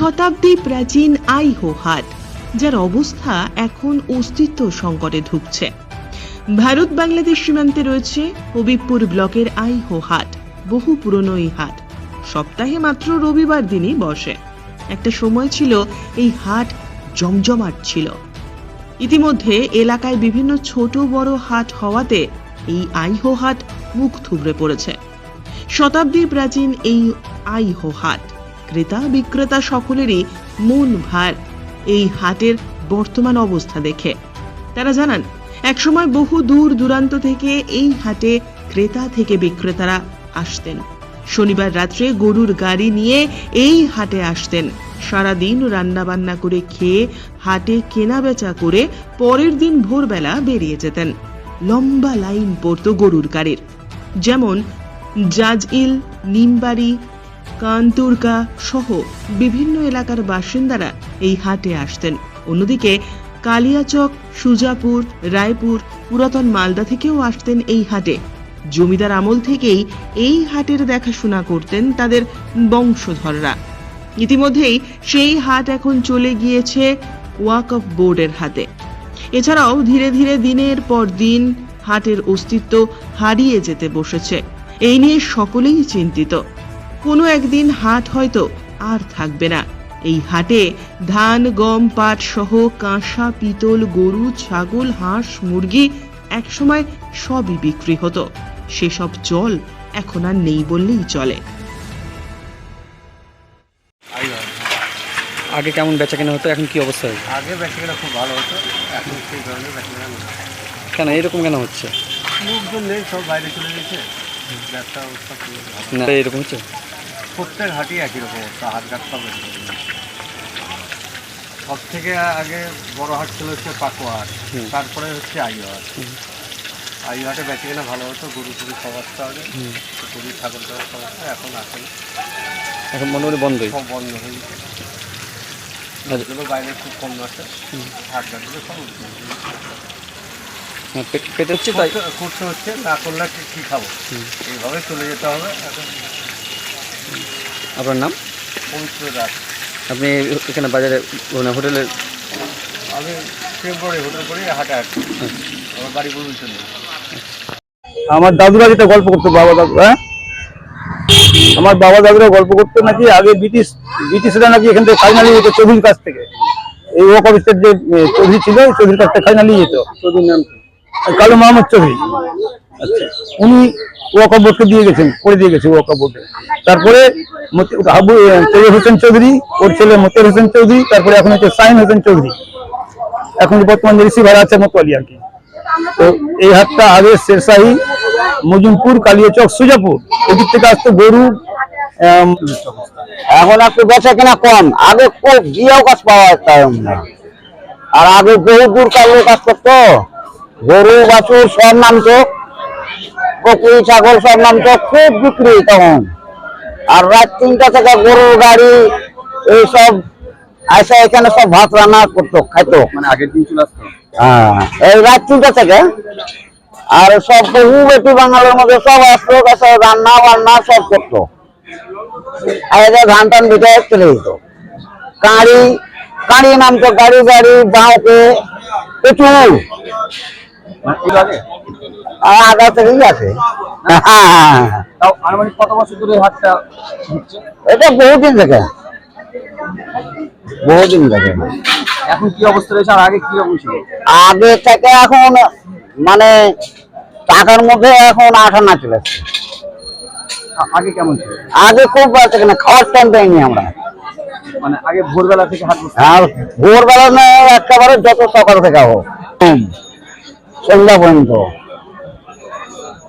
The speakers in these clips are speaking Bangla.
শতাব্দী প্রাচীন আইহো হাট যার অবস্থা এখন অস্তিত্ব সংকটে ঢুকছে ভারত বাংলাদেশ সীমান্তে রয়েছে হবিবপুর ব্লকের আইহো হাট বহু পুরনো এই হাট। সপ্তাহে মাত্র রবিবার দিনই বসে। একটা সময় ছিল এই হাট জমজমাট ছিল। ইতিমধ্যে এলাকায় বিভিন্ন ছোট বড় হাট হওয়াতে এই আইহো হাট মুখ থুবড়ে পড়েছে। শতাব্দী প্রাচীন এই আইহো হাট ক্রেতা বিক্রেতা সকলেরই মন ভার। এই হাটের বর্তমান অবস্থা দেখে। তারা জানান, একসময় বহু দূর দূরান্ত থেকে এই হাটে ক্রেতা থেকে বিক্রেতারা আসতেন। শনিবার রাত্রে গরুর গাড়ি নিয়ে এই হাটে আসতেন। সারাদিন রান্নাবান্না করে খেয়ে হাটে কেনা বেচা করে পরের দিন ভোরবেলা বেরিয়ে যেতেন। লম্বা লাইন পড়তো গরুর গাড়ির। যেমন, জাজইল, নিমবাড়ি কানতুরকা সহ বিভিন্ন এলাকার বাসিন্দারা এই হাটে আসতেন। অন্যদিকে কালিয়াচক, সুজাপুর, রায়পুর, পুরাতন মালদা থেকেও আসতেন এই হাটে। জমিদার আমল থেকেই এই হাটের দেখাশোনা করতেন তাদের বংশধররা। ইতিমধ্যেই সেই হাট এখন চলে গিয়েছে ওয়াকফ বোর্ডের হাতে। এছাড়াও ধীরে ধীরে দিনের পর দিন হাটের অস্তিত্ব হারিয়ে যেতে বসেছে। এই নিয়ে সকলেই চিন্তিত। কোনো একদিন হাট হয়তো আর থাকবে না। এই হাটে ধান গম পাট সহ কাঁসা পিতল গরু ছাগল হাঁস মুরগি একসময় সবই বিক্রি হতো। সেসব জল এখন আর নেই বললেই চলে। আগে কেমন বেচা কেনা হতো? এখন কি অবস্থা হয়েছে? আগে বেচাকেনা খুব ভালো হতো এখন সেই ধরনের বেচাকেনা নেই। কেন এরকম কেন হচ্ছে? লোকজন নেই সব বাইরে চলে গেছে। ব্যবসা অবস্থা না এরকম হচ্ছে প্রত্যেক হাটই একই রকম অবস্থা হাট ঘাট সব সব থেকে আগে বড় হাট ছিল হচ্ছে পাকুয়া হাট তারপরে হচ্ছে আইও হাট। আইও হাটে বেচাকেনা ভালো হতো গরু টরু সব আসতো আগে। গরু ছাগল সব এখন আসে না। এখন মোটামুটি বন্ধই। সব বন্ধ হয়ে গেছে। বাইরে খুব কম আসে। হাট ঘাটগুলো সব পেট- পেটে হচ্ছে তাই করতে- হচ্ছে না করলে কি- কি খাব? এইভাবে চলে যেতে হবে। এখন আপনার নাম? পবিত্র দাস। আপনি এখানে বাজারে মানে হোটেলে আমি টেম্পোরারি হোটেল করি হাটে আমার বাড়ি বলুন চলে আমার দাদুরা যেটা গল্প করতো বাবা দাদু হ্যাঁ? আমার বাবা দাদুরা গল্প করতো নাকি আগে ব্রিটিশ ব্রিটিশরা নাকি এখান থেকে ফাইনালি যেত চৌধুরীর কাছ থেকে। এই ওক অফিসের যে চৌধুরী ছিল চৌধুরীর কাছ থেকে ফাইনালি যেত। চৌধুরীর নাম? কালু মোহাম্মদ চৌধুরী। আচ্ছা উনি ওয়াকা বোর্ডকে দিয়ে গেছেন, করে দিয়ে গেছে ওয়াকা বোর্ডে। তারপরে হাবু তৈয়ব হোসেন চৌধুরী, ওর ছেলে মতির হোসেন চৌধুরী, তারপরে এখন হচ্ছে সাইন হোসেন চৌধুরী। এখন বর্তমান যে রিসিভার আছে মতোয়ালি আর কি। তো এই হাটটা আগে শেরশাহী, মজুমপুর, কালিয়াচক, সুজাপুর, এদিক থেকে আসতো গরু এখন একটু বেচা কেনা কম। আগে গিয়েও কাজ পাওয়া যেত আর আগে বহু দূর কালো কাজ করতো। গরু বাছুর সব নামতো বকরি ছাগল সব নামতো খুব বিক্রি তখন। আর রাত তিনটা থেকে গরু গাড়ি এইসব আসা এখানে সব ভাত রান্না করতো খাইতো। মানে আগের দিন চলে আসতো? হ্যাঁ এই রাত তিনটা থেকে। আর সব বহু বেটি বাঙালির মধ্যে সব আসতো কাছে রান্না বান্না সব করতো। আর এদের ধান টান বিটে চলে যেত। কাঁড়ি কাঁড়ি নামতো গাড়ি গাড়ি বাঁকে প্রচুর আগা থেকেই আছে। তাও আনুমানিক কত বছর ধরে হাটটা এটা বহুদিন থেকে। বহুদিন থেকে। এখন কি অবস্থা রয়েছে আর আগে কি রকম আগে থেকে এখন মানে টাকার মধ্যে এখন আঠা না চলে আগে কেমন ছিল? আগে খুব খাওয়ার টাইম পাইনি আমরা। মানে আগে ভোরবেলা থেকে হাট ভোরবেলা না একেবারে যত সকাল থেকে হোক। সন্ধ্যা পর্যন্ত।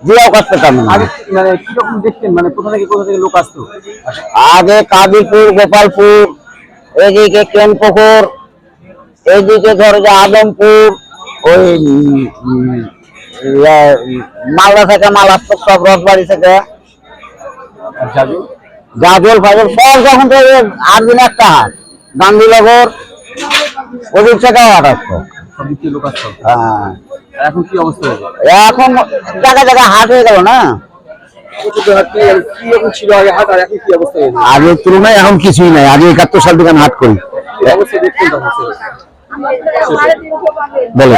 জিয়াও কাজ পেতাম আগে মানে কীরকম দেখতেন মানে কোথা থেকে কোথা থেকে লোক আসতো? আগে কাদিপুর গোপালপুর এদিকে কেনপুকুর এদিকে ধরো যে আদমপুর ওই মালদা থেকে মাল আসতো সব রথবাড়ি থেকে। গাজল ফাজল সব যখন থেকে আট দিন একটা হাট। গান্ধীনগর ওদিক থেকেও হাট আসতো। হ্যাঁ। এখন কি অবস্থা এখন জায়গায় জায়গায় হাট হয়ে গেল না? আগের তুলনায় এখন কিছুই নাই। আগে একাত্তর সাল থেকে হাট করি। বলে।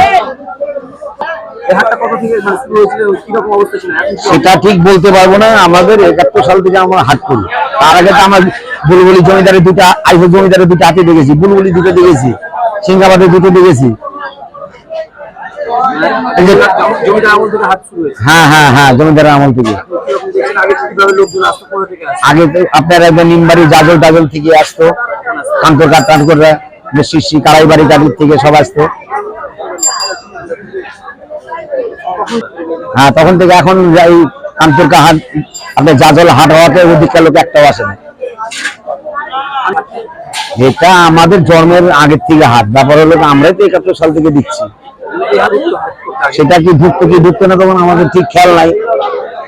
মানে সেটা ঠিক বলতে পারব না। আমাদের একাত্তর সাল থেকে আমরা হাট করি। তার আগে তো আমার বুলবুলি জমিদারের দুটা আইফো জমিদারের দুটো হাতে দেখেছি। বুলবুলি দুটো দেখেছি। সিঙ্গাবাদের দুটো দেখেছি এই যে- জমি- জমিদার আমল থেকে হাট শুরু হয়েছে হ্যাঁ হ্যাঁ হ্যাঁ আপনার একবার নিমবাড়ি জাজল টাজল থেকে আসতো কান্তর গাড়ির থেকে সব আসতো। হ্যাঁ তখন থেকে এখন এই কান্তরকা হাট আপনার জাজল হাট হওয়াতে ওদিককার লোক একটাও আসে না। এটা আমাদের জন্মের আগের থেকে হাট। ব্যাপার হলো আমরাই তো একাত্তর সাল থেকে দিচ্ছি। হাটে হাট সেটা কি ঢুকতো কি ঢুকতো না তখন আমাদের ঠিক খেয়াল নাই,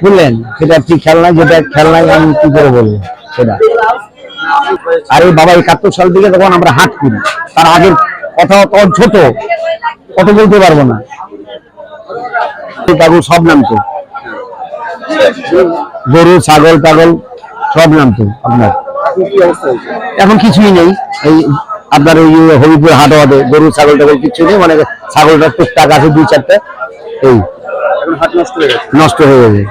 বুঝলেন? সেটা ঠিক খেয়াল নাই, যেটা খেয়াল নাই, আমি কি করে বলব সেটা? আর এই বাবা একাত্তর সাল থেকে তখন আমরা হাট করি তার আগের কথা তখন ছোট কত বলতে পারব না। কাগজ সব নামতো। গরু, ছাগল টাগল সব নামতো আপনার। এখন কিছুই নেই। এই আপনার ওই হরিপুর হাট হবে গরু, ছাগল, টাগল কিছু নেই মানে ছাগলটা টুকটাক আছে দুই চারটে। এই নষ্ট হয়ে গেছে?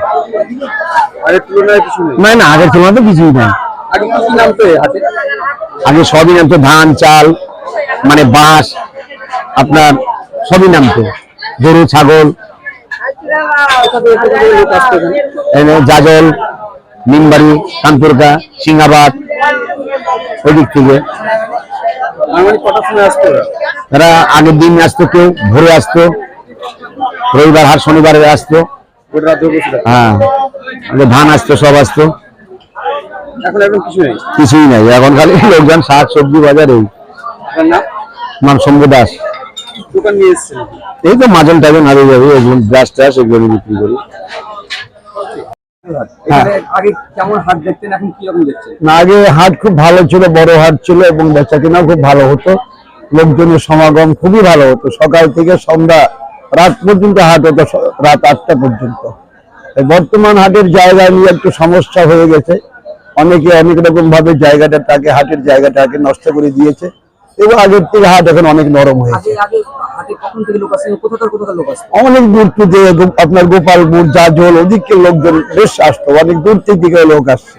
মানে না আগের তুলনায় তো কিছুই নেই। আগে সবই নামতো ধান চাল মানে বাঁশ আপনার সবই নামতো। গরু ছাগল জাজল নিমবাড়ি কানপুরকা সিংহাবাদ ওই দিক থেকে। তারা আগের দিন আসতো কেউ ভোরে আসতো রবিবার হাট শনিবারে আসতো। হ্যাঁ ধান আসতো সব আসতো। কিছুই নাই এখন খালি লোকজন শাক সবজি বাজার এই। শম্ভু দাস। এই তো মাজন টাজন হারিয়ে যাবে ব্রাশ ট্রাশ এগুলো বিক্রি করি। আগে হাট না, আগে হাট খুব ভালো ছিল বড় হাট ছিল এবং বেচা কেনাও খুব ভালো হতো। লোকজনের সমাগম খুবই ভালো হতো। সকাল থেকে সন্ধ্যা রাত পর্যন্ত হাট হতো রাত আটটা পর্যন্ত। বর্তমান হাটের জায়গা নিয়ে একটু সমস্যা হয়ে গেছে। অনেকে অনেক রকম ভাবে জায়গাটাকে হাটের জায়গাটাকে নষ্ট করে দিয়েছে। এবং আগের থেকে হাট এখন অনেক নরম হয়েছে। অনেক দূর থেকে আপনার গোপালপুর জাজল ওদিকে লোকজন বেশ আসতো। অনেক দূর থেকে লোক আসছে।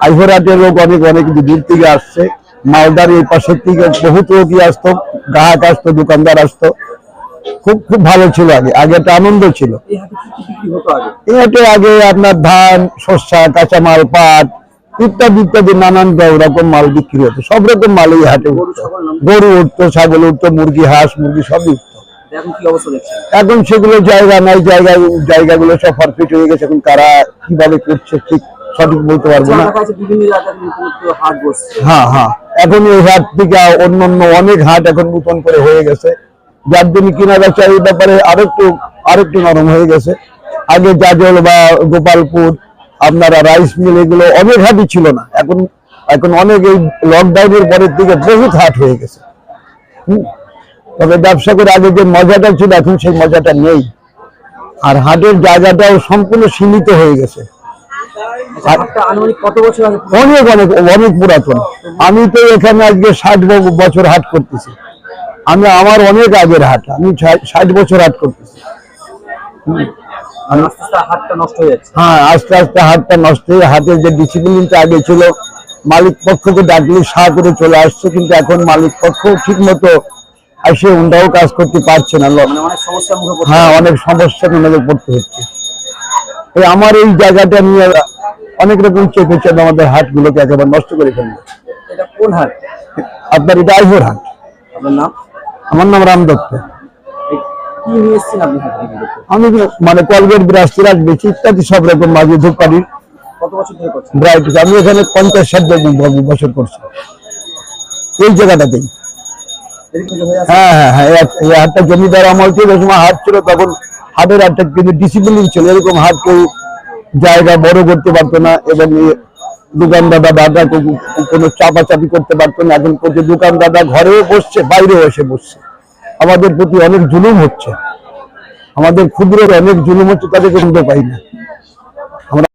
আইভরাটের লোক অনেক অনেক দূর থেকে আসছে। মালদার এই পাশের থেকে বহুত লোকই আসতো। গ্রাহক আসতো দোকানদার আসতো। খুব খুব ভালো ছিল আগে। আগে একটা আনন্দ ছিল। আগে? আগে আপনার ধান শস্যা কাঁচামাল পাট ইত্যাদি ইত্যাদি নানান রকম মাল বিক্রি হতো। সব রকম মাল এই হাটে গরু উঠতো ছাগল গরু উঠতো ছাগল উঠতো মুরগি হাঁস মুরগি সবই উঠতো। এখন সেগুলো জায়গা নাই জায়গা জায়গাগুলো সব পারফেক্ট হয়ে গেছে। এখন কারা কীভাবে করছে ঠিক সঠিক বলতে পারব না। হ্যাঁ হ্যাঁ। এখন এই হাট থেকে অন্য অন্য অনেক হাট এখন নতুন করে হয়ে গেছে। যার জন্য কিনা বেচা এই ব্যাপারে আরেকটু আরেকটু নরম হয়ে গেছে। আগে জাজল বা গোপালপুর আপনারা রাইস মিল এগুলো অনেক হাটই ছিল না। এখন এখন অনেক এই লকডাউনের পরের দিকে বহুত হাট হয়ে গেছে। তবে ব্যবসা করে আগে যে মজাটা ছিল এখন সেই মজাটা নেই। আর হাটের জায়গাটাও সম্পূর্ণ সীমিত হয়ে গেছে। অনেক অনেক অনেক পুরাতন। আমি তো এখানে আজকে ষাট বছর হাট করতেছি। আমি আমার অনেক আগের হাট। আমি ষাট- ষাট বছর হাট করতেছি। হয়ে আস্তে আস্তে হাটটা নষ্ট হয়ে হাটের যে ডিসিপ্লিনটা আগে ছিল মালিক পক্ষকে ডাকলে সা করে চলে আসছে কিন্তু এখন মালিক পক্ষ ঠিক মতো এসে উন্ডাও কাজ করতে পারছে না। মানে হ্যাঁ অনেক সমস্যার মধ্যে পড়তে হচ্ছে। এই আমার এই জায়গাটা নিয়ে অনেক রকম চেপে চেপে আমাদের হাটগুলোকে একেবারে নষ্ট করে এটা কোন হাট? আপনার এটা আইভোর হাট। আপনার নাম? আমার নাম রাম দত্ত। কি আপনি? আমি মানে কলগেট ব্রাশ তিরাজ বেশি ইত্যাদি সব রকম মাঝে ধূপকাঠির কত বছর ধরে করছেন? ভ্যারাইটিস আমি এখানে পঞ্চাশ ষাট বছর করছি। এই জায়গাটাতেই। হয়ে হ্যাঁ হ্যাঁ এই হাটটা জমিদার আমল ছিল সময় হাট ছিল তখন হাটের হাটটা কিন্তু ডিসিপ্লিন ছিল। এরকম হাট কেউ জায়গা বড় করতে পারতো না এবং দোকানদাদা দাদা কো- কোনো চাপাচাপি করতে পারতো না। এখন প্রতি দোকানদাদা ঘরেও বসছে বাইরেও এসে বসছে। আমাদের প্রতি অনেক জুলুম হচ্ছে। আমাদের ক্ষুদ্রের অনেক জুলুম হচ্ছে তাদেরকে শুনতে পাই না।